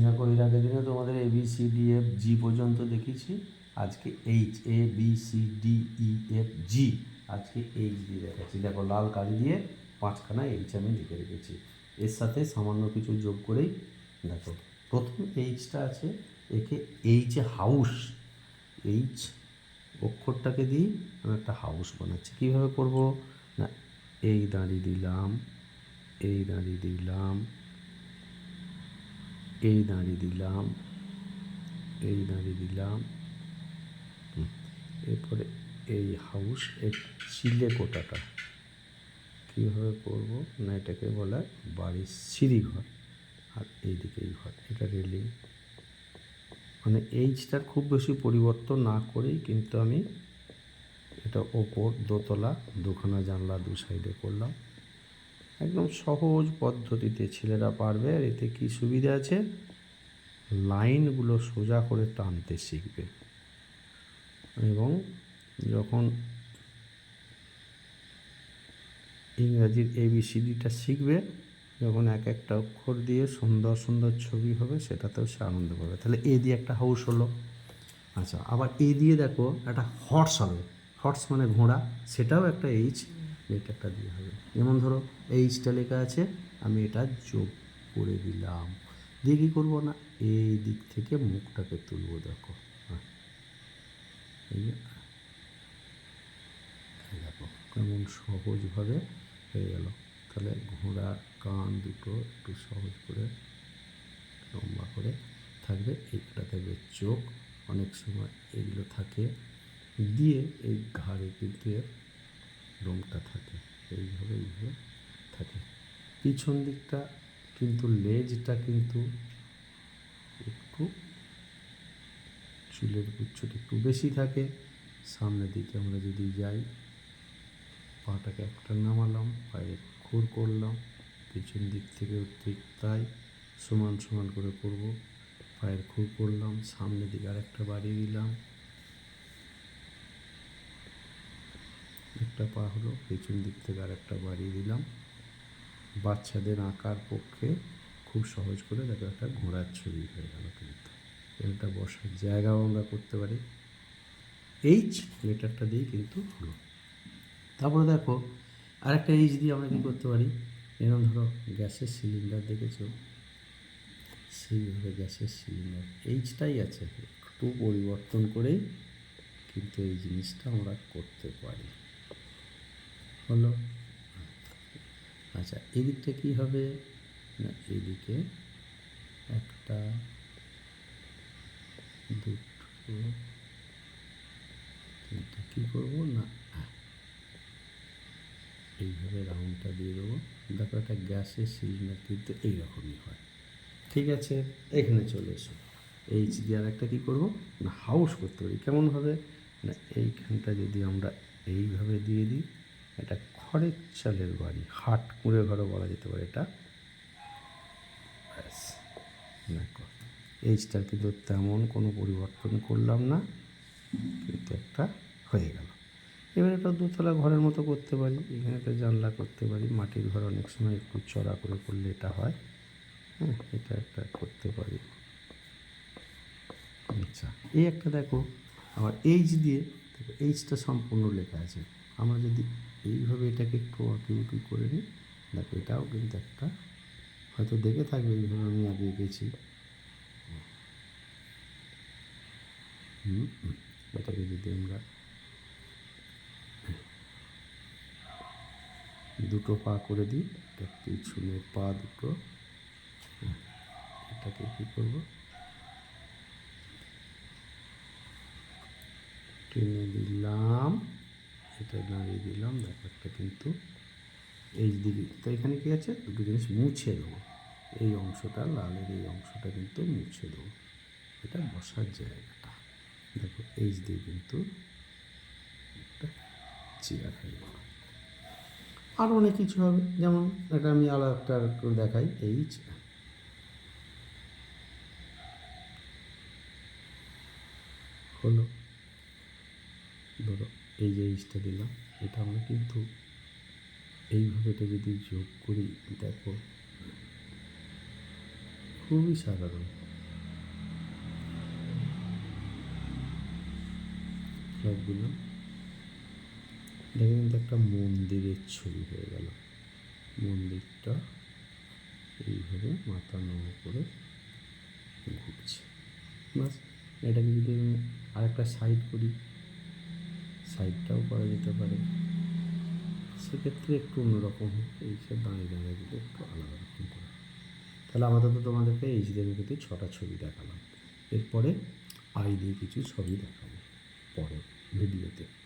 দেখো এর আগের দিনে তোমাদের A B C D F G পর্যন্ত দেখিয়েছি। আজকে H A B C D E F G আজকে এইচ দিয়ে দেখাচ্ছি। দেখো, লাল কালি দিয়ে পাঁচখানা এইচ আমি লিখে রেখেছি। এর সাথে সামান্য কিছু যোগ করেই দেখো, প্রথম এইচটা আছে একে এইচ হাউস এইচ অক্ষরটাকে দিই আমি একটা হাউস বানাচ্ছি। কীভাবে করব? না, এই দাঁড়িয়ে দিলাম, এই দাঁড়িয়ে দিলাম এই দাঁড়িয়ে দিলাম, এই দাঁড়িয়ে দিলাম। এরপরে এই হাউস এর চিলে কোটাটা। কীভাবে করব? না, এটাকে বলা বাড়ির সিঁড়ি ঘর। আর এইদিকে এই ঘর, এটা রেলিং। মানে এইচটার খুব বেশি পরিবর্তন না করেই কিন্তু আমি এটা ওপর দোতলা, দুখানা জানলা দু সাইডে করলাম। একদম সহজ পদ্ধতিতে ছেলেরা পারবে আর এতে কি সুবিধা আছে? লাইনগুলো সোজা করে টানতে শিখবে। এবং যখন ইংরাজির এবিসিডিটা শিখবে, যখন এক একটা অক্ষর দিয়ে সুন্দর সুন্দর ছবি হবে, সেটাতেও সে আনন্দ পাবে। তাহলে এ দিয়ে একটা হাউস হলো। আচ্ছা আবার এ দিয়ে দেখো একটা হর্স হবে। হর্স মানে ঘোড়া, সেটাও একটা এইচ একটা দিয়ে হবে। যেমন ধরো, এই এইচটা লেখা আছে আমি এটা যোগ করে দিলাম। দিয়ে কী করব না? এই দিক থেকে মুখটাকে তুলবো, দেখো। হ্যাঁ। দেখো, কেমন সহজভাবে হয়ে গেল। তাহলে ঘোড়া কান দুটো একটু সহজ করে, লম্বা করে থাকবে। এইটা থাকবে চোখ, অনেক সময় এগুলো থাকে। দিয়ে এই ঘাড়ে কিন্তু লোমটা থাকে এইভাবে এইভাবে থাকে। পিছন দিকটা কিন্তু লেজটা কিন্তু একটু চুলের গুচ্ছটা একটু বেশি থাকে। সামনের দিকে আমরা যদি যাই, পাটাকে একটা নামালাম পায়ে খুর করলাম, পিছন দিক থেকে ঠিক তাই সমান সমান করে করব। পায়ের খুর করলাম, সামনের দিকে আরেকটা বাড়িয়ে দিলাম। একটা পা হলো পেছন দিক থেকে আরেকটা বাড়িয়ে দিলাম। বাচ্চাদের আঁকার পক্ষে খুব সহজ করে দেখো একটা ঘোড়ার ছবি হয়ে গেল কিন্তু। এটা বসার জায়গাও আমরা করতে পারি। এইচ লেটারটা দিয়ে কিন্তু হলো। তারপরে দেখো, আরেকটা এইচ দিয়ে আমরা কী করতে পারি? এরকম ধরো গ্যাসের সিলিন্ডার দেখেছ? সেইভাবে গ্যাসের সিলিন্ডার। এইচটাই আছে। একটু পরিবর্তন করেই কিন্তু এই জিনিসটা আমরা করতে পারি। হলো আচ্ছা এদিকটা কী হবে? না এদিকে একটা, দুটো, তিনটা, কী করব? না, এইভাবে রাউন্ডটা দিয়ে দেবো। দেখো, একটা গ্যাসের সিলিন্ডার কিন্তু এইরকমই হয়। ঠিক আছে, এখানে চলে এসো। এইচ দিয়ে আর একটা কী করব? না, হাউস করতে পারি কেমনভাবে না, এইখানটা যদি আমরা এইভাবে দিয়ে দিই এটা খড়ের চালের বাড়ি, হাট, কুঁড়ে ঘরও বলা যেতে পারে এটা। ব্যাস দেখো এইচটার কিন্তু তেমন কোনো পরিবর্তন করলাম না, কিন্তু একটা হয়ে গেল। এবার একটা দোতলা ঘরের মতো করতে পারি, এখানে একটা জানলা করতে পারি, মাটির ঘর অনেক সময় একটু চড়া করে করলে এটা হয়। হ্যাঁ এটা একটা করতে পারি। আচ্ছা এই একটা দেখো আবার এইচ দিয়ে, দেখো, এইচটা সম্পূর্ণ লেখা আছে। আমরা যদি এইভাবে এটাকে একটু আঁকি উঁকি করে নিই, দেখো এটাও কিন্তু একটা, হয়তো দেখে থাকবে এইভাবে আমি আগে এঁকেছি। এটাকে যদি আমরা দুটো পা করে দিই, একটা পিছনে পা দুটো, এটাকে কী করব টেনে দিলাম এটা দাঁড়িয়ে দিলাম, ব্যাপারটা কিন্তু এই দিকে তো এখানে কী আছে? দুটো জিনিস মুছে দেবো। এই অংশটা, লালের এই অংশটা কিন্তু মুছে দেবো। এটা বসার জায়গাটা। দেখো এইচ দিয়ে কিন্তু একটা চেয়ার হয়ে গেল। আরও অনেক কিছু হবে। যেমন এটা আমি আলাদা একটা দেখাই এইচ হলো। এই যে দিলাম, এটা আমরা কিন্তু এইভাবে এটা যদি যোগ করি, দেখো, খুবই সাধারণ। সবগুলো দেখে কিন্তু একটা মন্দিরের ছবি হয়ে গেল। মন্দিরটা এইভাবে মাথা নত করে ঘুরছে। বাস এটাকে যদি আমি আরেকটা সাইড করি। সাইডটাও করা যেতে পারে। সেক্ষেত্রে একটু অন্যরকম এইসব দাঁড়িয়ে দাঁড়িয়ে দিলে একটু আলাদা রকম করে। তাহলে আমাদের তো তোমাদেরকে এইচ দিয়ে ছটা ছবি দেখালাম। এরপরে আই দিয়ে কিছু ছবি দেখাবো পরে ভিডিওতে।